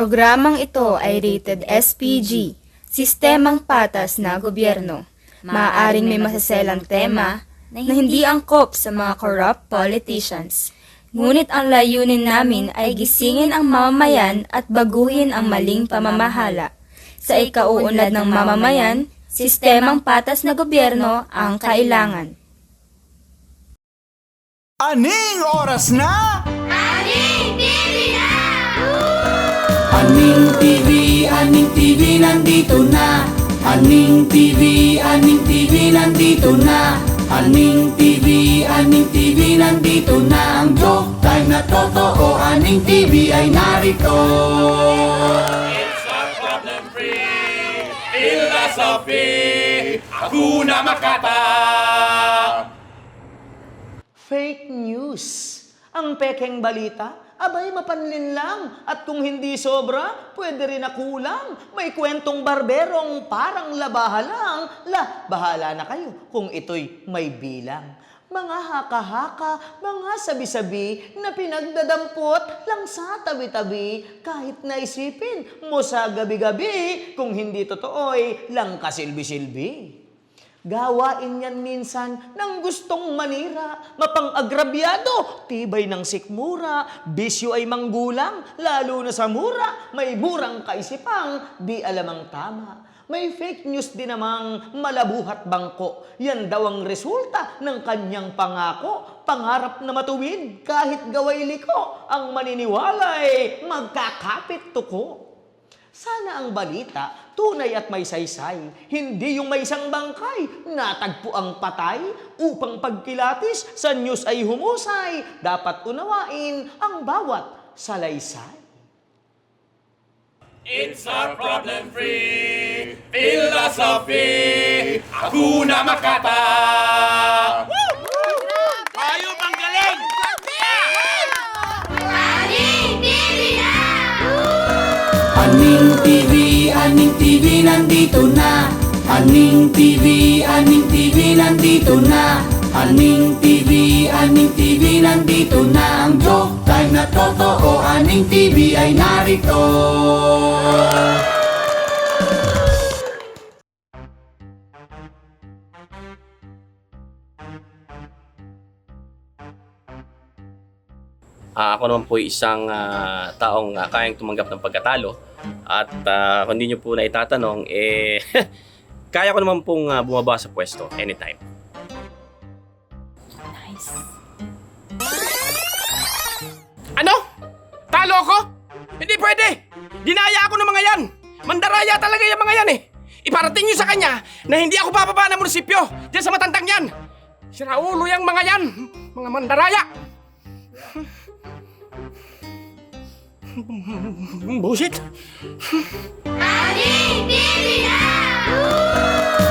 Programang ito ay rated SPG, Sistemang Patas na Gobyerno. Maaaring may masaselang tema na hindi angkop sa mga corrupt politicians. Ngunit ang layunin namin ay gisingin ang mamamayan at baguhin ang maling pamamahala. Sa ikauunlad ng mamamayan, sistemang patas na gobyerno ang kailangan. Aning oras na? Aning TV, Aning TV, nandito na Aning TV, Aning TV, nandito na Aning TV, Aning TV, nandito na Ang joke time na totoo Aning TV ay narito Philosophy, Hakuna Matata. Fake news. Ang pekeng balita, abay mapanlin lang. At kung hindi sobra, pwede rin na kulang. May kwentong barberong parang labaha lang. La, bahala na kayo kung ito'y may bilang. Mga haka-haka, mga sabi-sabi na pinagdadampot lang sa tabi-tabi kahit naisipin mo sa gabi-gabi kung hindi totoo'y lang kasilbi-silbi. Gawain yan minsan ng gustong manira, mapang-agrabyado, tibay ng sikmura, bisyo ay manggulang, lalo na sa mura, may murang kaisipang, di alam ang tama. May fake news din namang malabuhat bangko. Yan daw ang resulta ng kanyang pangako. Pangarap na matuwid kahit gaway liko. Ang maniniwalay magkakapit tuko. Sana ang balita, tunay at may saysay. Hindi yung may isang bangkay, natagpo ang patay. Upang pagkilatis, sa news ay humusay. Dapat unawain ang bawat salaysay. It's a problem-free philosophy, Hakuna Matata. Tayo nandito na. Aning TV, Aning TV, nandito na. Aning TV, Aning TV, nandito na. Ang joke time na totoo Aning TV ay narito. Ah, ako naman po isang ah, taong ah, kayang tumanggap ng pagkatalo. At ah, kung hindi nyo po na itatanong, eh, kaya ko naman pong ah, bumaba sa pwesto anytime. Ano? Talo ako? Hindi pwede! Dinaya ako ng mga yan! Mandaraya talaga yung mga yan eh! Iparating nyo sa kanya na hindi ako bababa ng munisipyo dyan sa matandang yan! Siraulo yung mga yan! Mga mandaraya! Bullshit!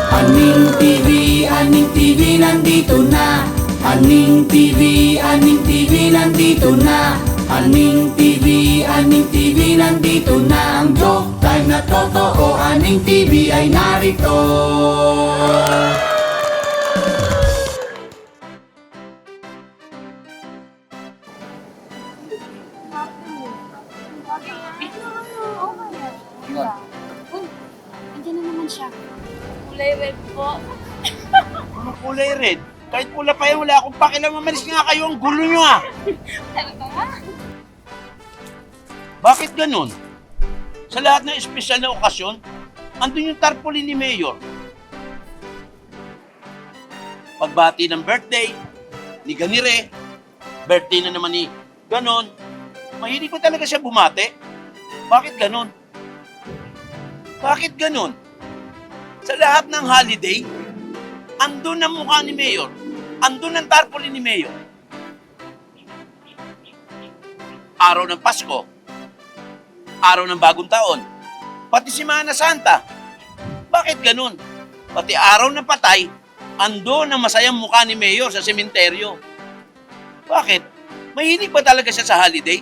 Aning TV, Aning TV, nandito na. Aning TV, Aning TV, nandito na. Aning TV, Aning TV, nandito na. Ang joke time na totoo Aning TV ay narito 100. Kahit pula pa yan, wala akong pakilang mamalis nga kayo. Ang gulo nyo ah. Bakit ganun? Sa lahat ng espesyal na okasyon, andun yung tarpaulin ni Mayor. Pagbati ng birthday, ni Ganire, birthday na naman ni Ganon. Mahilig pa talaga siya bumate. Bakit ganon? Bakit ganon? Sa lahat ng holiday, andun ang mukha ni Mayor. Andun ang tarpaulin ni Mayor. Araw ng Pasko, araw ng bagong taon, pati Semana Santa. Bakit ganun? Pati araw ng patay, ando ang masayang mukha ni Mayor sa sementeryo. Bakit? Mahilig ba talaga siya sa holiday?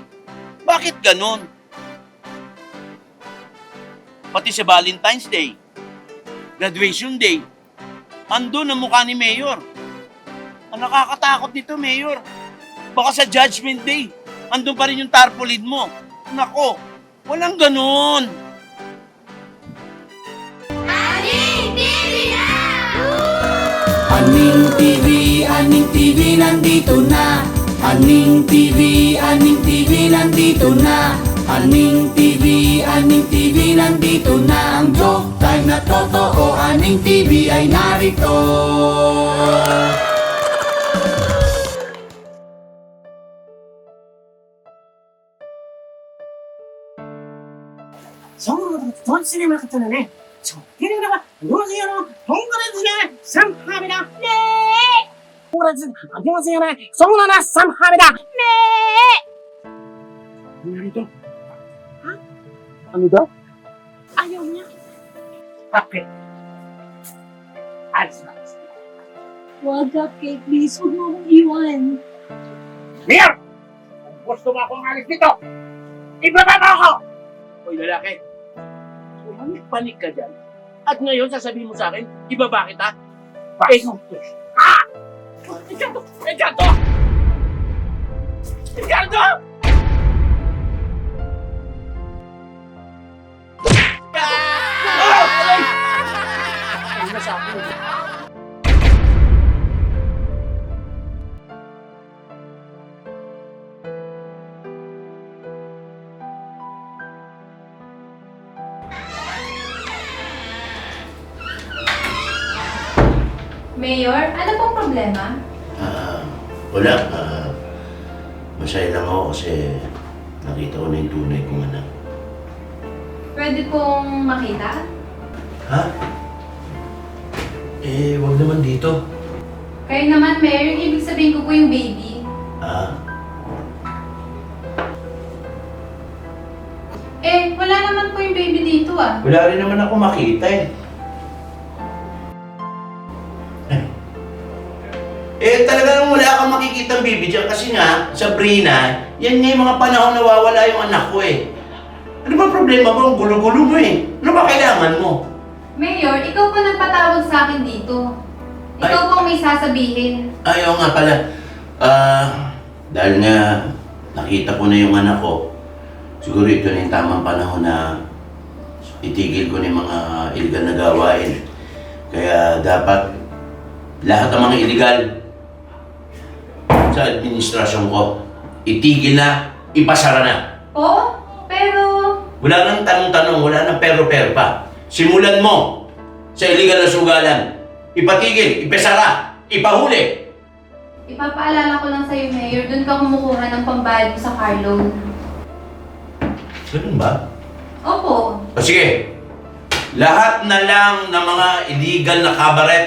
Bakit ganun? Pati sa Valentine's Day, Graduation Day, ando ang mukha ni Mayor. Ang nakakatakot nito, Mayor. Baka sa Judgment Day, andun pa rin yung tarpaulin mo. Nako, Walang ganun. Aning TV, Aning TV, nandito na Aning TV, Aning TV, nandito na Aning TV, Aning TV, nandito na Ang joke time na totoo aming TV ay narito. そう、どかったね。ちょっ、の、本物です、サンハだ。ねえ。あげますよね。そうな、サンハだ。ねえ。あ？のだ？Wag ka, Kate. Please, huwag mo akong iwan. Mayor! Kung gusto mo akong alis dito, ibaba mo ako! Hoy, lalaki. Panik-panik ka dyan. At ngayon, sasabihin mo sa akin, ibaba kita? Bastos! Ah! Ricardo! Ricardo! Ricardo! Mayor, ano pong problema? Ah, wala. Ah, masaya lang ako kasi nakita ko na yung tunay kong anak. Pwede pong makita? Ha? Eh, wag naman dito. Kayo naman, Mayor, yung ibig sabihin ko po yung baby. Ah, Eh, wala naman po yung baby dito ah. wala rin naman ako makita eh. Kang makikita baby dyan kasi nga, Sabrina, yan nga yung mga panahon na nawawala yung anak ko eh. Ano ba problema mo? Ang gulo-gulo mo eh. Ano ba kailangan mo? Mayor, ikaw po nagpatawag sa akin dito. Ikaw po ang may sasabihin. Ayaw nga pala. Ah, dahil nga nakita ko na yung anak ko, siguro ito na yung tamang panahon na itigil ko na yung mga illegal na gawain. Kaya dapat lahat ng mga illegal sa administrasyon ko, itigil na, ipasara na. Po? Pero... Wala nang tanong-tanong, wala nang pero-pero pa. Simulan mo sa illegal na sugalan. Ipatigil, ipasara, ipahuli. Ipapaalala ko lang sa'yo, Mayor, doon ka kumukuha ng pambayad mo sa car loan. Ganun ba? Opo. O sige, lahat na lang ng mga illegal na kabaret,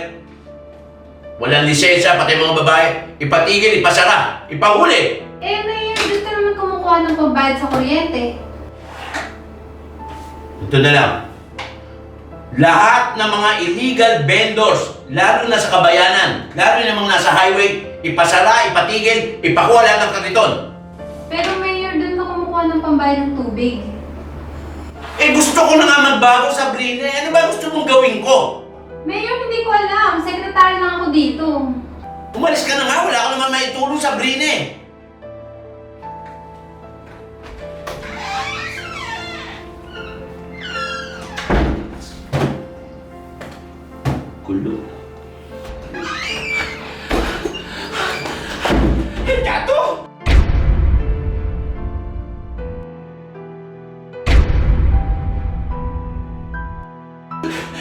walang lisensya, pati mga babae, ipatigil, ipasara, ipahuli. Eh, doon ka naman kumukuha ng pambayad sa kuryente. Ito na lang. Lahat ng mga illegal vendors, lalo na sa kabayanan, lalo na mga nasa highway, ipasara, ipatigil, ipakuha lahat ng kariton. Pero Mayor, doon ka kumukuha ng pambayad ng tubig. Eh gusto ko na nga magbago, Sabrina. Ano ba gusto mong gawin ko? Mayor, hindi ko alam. Sekretary lang ako dito. Umalis ka na nga, wala ka naman maitulong, Sabrina eh. Kulo. Ricardo!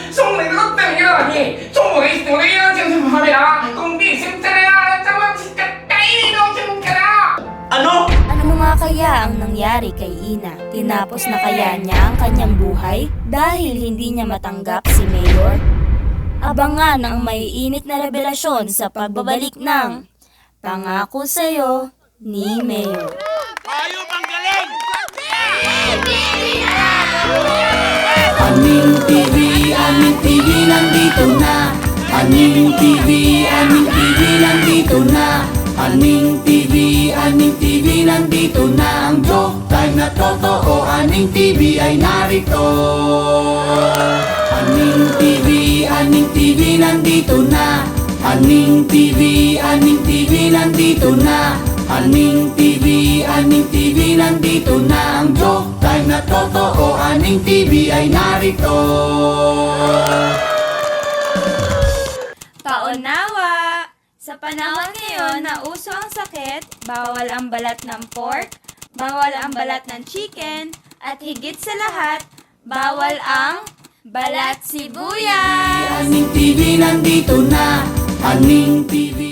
送你个等呀你，送我一送你呀，就是旁边啊，工 kaya ang nangyari kay Ina? Tinapos na kaya niya ang kanyang buhay dahil hindi niya matanggap si Mayor? Abangan ang maiinit na revelasyon sa pagbabalik ng Pangako Sa'yo ni Mayor. Tayo magaling! Aning TV, Aning TV, nandito na Aning TV, Aning totoo Aning TV ay narito. Aning TV, Aning TV, nandito na. Aning TV, Aning TV, nandito na. Aning TV, Aning TV, nandito na. Ang joke time na totoo Aning TV ay narito. Paunawa! Sa panahon ngayon na uso ang sakit, bawal ang balat ng pork, bawal ang balat ng chicken, at higit sa lahat, bawal ang balat sibuyas! Aning TV, nandito na. Aning TV